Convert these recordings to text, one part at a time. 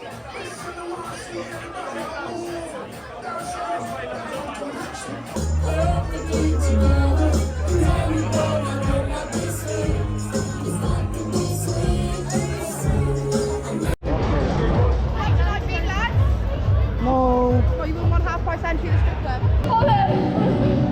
Mo. Oh, you would want half price entry to the strip club. Holland!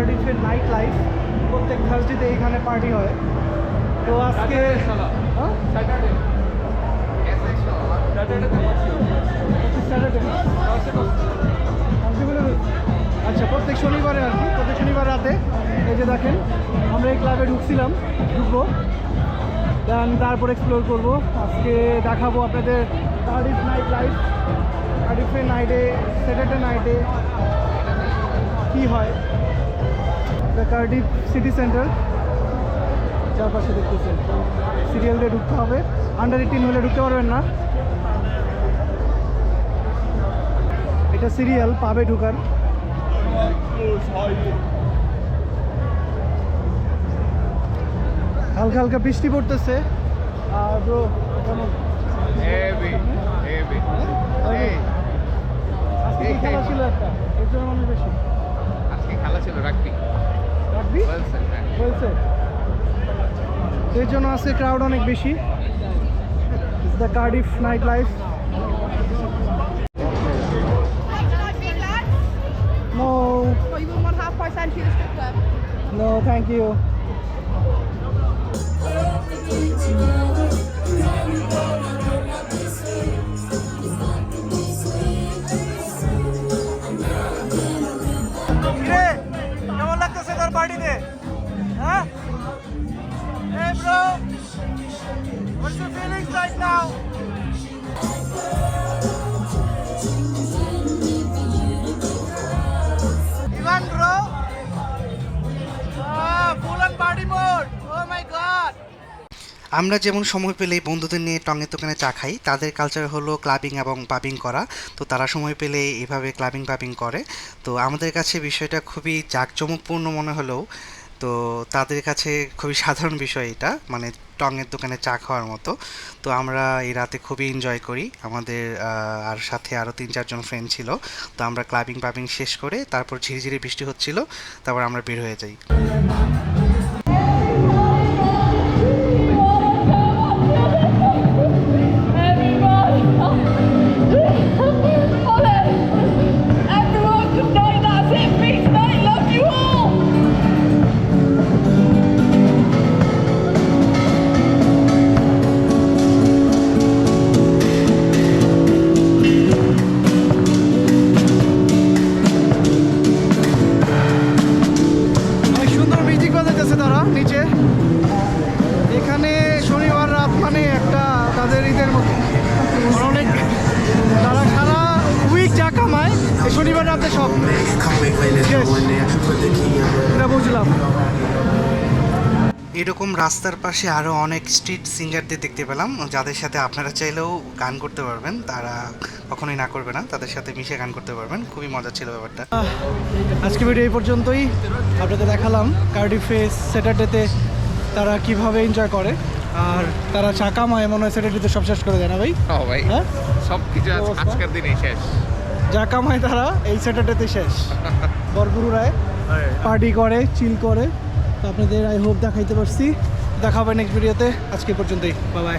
কার্ডিফের night life প্রত্যেক থার্সডেতে এখানে party হয়। তো আজকে হ্যাঁ? আচ্ছা প্রত্যেক শনিবারে আর কি প্রত্যেক শনিবার রাতে। এই যে দেখেন আমরা এই ক্লাবে ঢুকছিলাম ঢুকবো। দেন তারপর এক্সপ্লোর করব। আজকে দেখাবো আপনাদের কার্ডিফ নাইট লাইফ কার্ডিফের নাইটে স্যাটারডে নাইটে কী হয়। দ্য কার্ডিফ সিটি সেন্টার চারপাশে দেখতেছেন। সিরিয়াল দিয়ে ঢুকতে হবে। আন্ডার এইটিন হলে ঢুকতে পারবেন না। এটা সিরিয়াল পাবে ঢুকার। হালকা হালকা বৃষ্টি পড়তেছে। আর ব্রো কেমন? খেলা ছিল একটা? এর জন্য মানুষ বেশি। আজকে খেলা ছিল রাগবি রাখবি ওয়েলসন হ্যাঁ হয়েছে এর জন্য আজকে ক্রাউড অনেক বেশি the Cardiff night life Hey, can I be lads? No Or you wouldn't want half price entry to the strip club? No thank you What's feelings now? Ivan bro, ah. Oh. আমরা যেমন সময় পেলেই বন্ধুদের নিয়ে টঙের দোকানে চা খাই তাদের কালচার হলো ক্লাবিং এবং পাবিং করা তো তারা সময় পেলে এভাবে ক্লাবিং পাবিং করে তো আমাদের কাছে বিষয়টা খুবই জাঁকজমকপূর্ণ মনে হলেও তো তাদের কাছে খুবই সাধারণ বিষয় এটা মানে টঙের দোকানে চা খাওয়ার মতো। তো আমরা এই রাতে খুবই এনজয় করি। আমাদের আর সাথে আরও তিন চারজন ফ্রেন্ড ছিল। তো আমরা ক্লাবিং পাবিং শেষ করে তারপর ঝিরিঝিরি বৃষ্টি হচ্ছিল, তারপর আমরা বের হয়ে যাই। শনিবার রাতে সব। এটা বুঝলাম। এরকম রাস্তার পাশে আরও অনেক স্ট্রিট সিঙ্গারদের দেখতে পেলাম যাদের সাথে আপনারা চাইলেও গান করতে পারবেন তারা কখনোই না করবে না তাদের সাথে মিশে গান করতে পারবেন খুবই মজা ছিল ব্যাপারটা। আজকে ভিডিও এই পর্যন্তই। আপনাদের দেখালাম কার্ডিফে স্যাটারডেতে তারা কীভাবে এনজয় করে আর তারা চা কামায় মনে হয় স্যাটারডেতে সব শেষ করে দেয় না ভাই? ও ভাই হ্যাঁ? সব কিছু? আজকের দিনেই শেষ। যা কামায় তারা এই স্যাটারডেতে শেষ। বরগুরু রায় পার্টি করে চিল করে। তো আপনাদের আই হোপ দেখাইতে পারছি। দেখা হবে নেক্সট ভিডিওতে আজকে পর্যন্তই। বাবাই